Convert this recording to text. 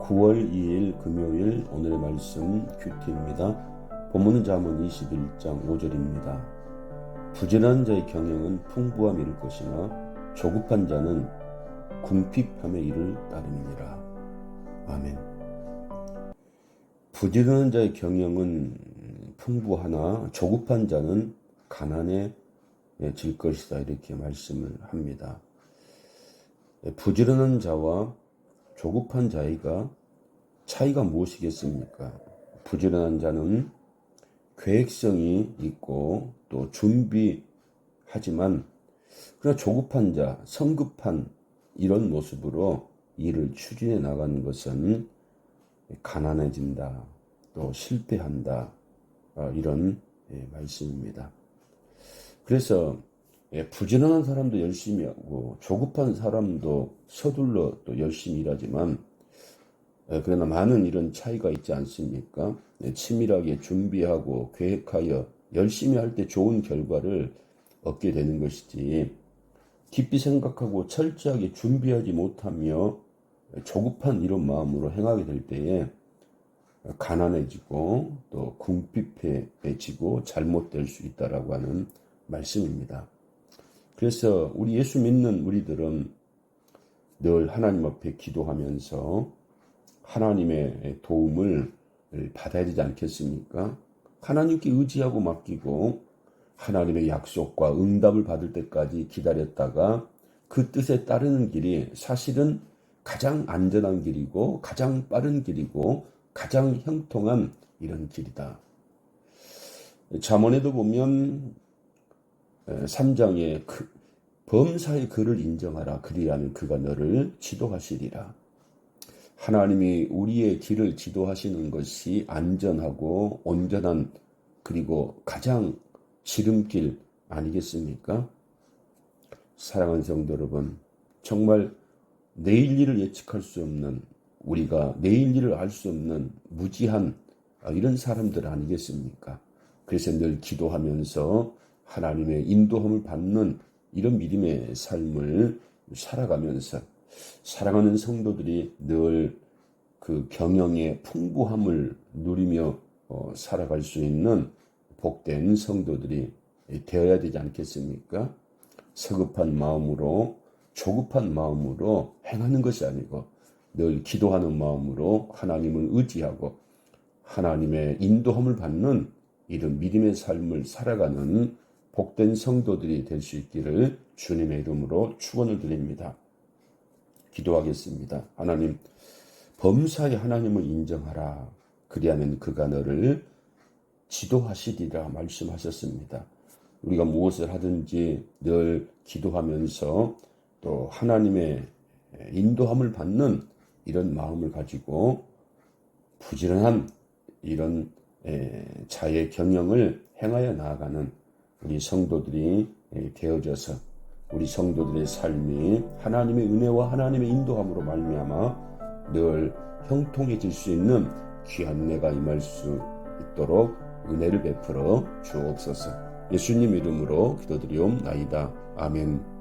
9월 2일 금요일 오늘의 말씀 큐티입니다. 본문은 자문 21장 5절입니다. 부지런한 자의 경영은 풍부함 이룰 것이나 조급한 자는 궁핍함에 이를 따름이니라. 아멘. 부지런한 자의 경영은 풍부하나 조급한 자는 가난에 질 것이다 이렇게 말씀을 합니다. 부지런한 자와 조급한 자이가 차이가 무엇이겠습니까? 부지런한 자는 계획성이 있고 또 준비하지만 그러나 조급한 자, 성급한 이런 모습으로 일을 추진해 나가는 것은 가난해진다, 또 실패한다, 어, 이런 예, 말씀입니다. 그래서 예, 부지런한 사람도 열심히 하고 조급한 사람도 서둘러 또 열심히 일하지만 예, 그러나 많은 이런 차이가 있지 않습니까? 예, 치밀하게 준비하고 계획하여 열심히 할 때 좋은 결과를 얻게 되는 것이지 깊이 생각하고 철저하게 준비하지 못하며 조급한 이런 마음으로 행하게 될 때에 가난해지고 또 궁핍해지고 잘못될 수 있다라고 하는 말씀입니다. 그래서 우리 예수 믿는 우리들은 늘 하나님 앞에 기도하면서 하나님의 도움을 받아야 되지 않겠습니까? 하나님께 의지하고 맡기고 하나님의 약속과 응답을 받을 때까지 기다렸다가 그 뜻에 따르는 길이 사실은 가장 안전한 길이고 가장 빠른 길이고 가장 형통한 이런 길이다. 잠언에도 보면 3장에 그 범사의 그를 인정하라. 그리하면 그가 너를 지도하시리라. 하나님이 우리의 길을 지도하시는 것이 안전하고 온전한 그리고 가장 지름길 아니겠습니까? 사랑하는 성도 여러분, 정말 내일 일을 예측할 수 없는 우리가 내일 일을 알 수 없는 무지한 이런 사람들 아니겠습니까? 그래서 늘 기도하면서 하나님의 인도함을 받는 이런 믿음의 삶을 살아가면서 사랑하는 성도들이 늘 그 경영의 풍부함을 누리며 어, 살아갈 수 있는 복된 성도들이 되어야 되지 않겠습니까? 서급한 마음으로 조급한 마음으로 행하는 것이 아니고 늘 기도하는 마음으로 하나님을 의지하고 하나님의 인도함을 받는 이런 믿음의 삶을 살아가는 복된 성도들이 될 수 있기를 주님의 이름으로 축원을 드립니다. 기도하겠습니다. 하나님 범사에 하나님을 인정하라. 그리하면 그가 너를 지도하시리라 말씀하셨습니다. 우리가 무엇을 하든지 늘 기도하면서 또 하나님의 인도함을 받는 이런 마음을 가지고 부지런한 이런 자의 경영을 행하여 나아가는 우리 성도들이 되어져서 우리 성도들의 삶이 하나님의 은혜와 하나님의 인도함으로 말미암아 늘 형통해질 수 있는 귀한 은혜가 임할 수 있도록 은혜를 베풀어 주옵소서. 예수님 이름으로 기도드리옵나이다. 아멘.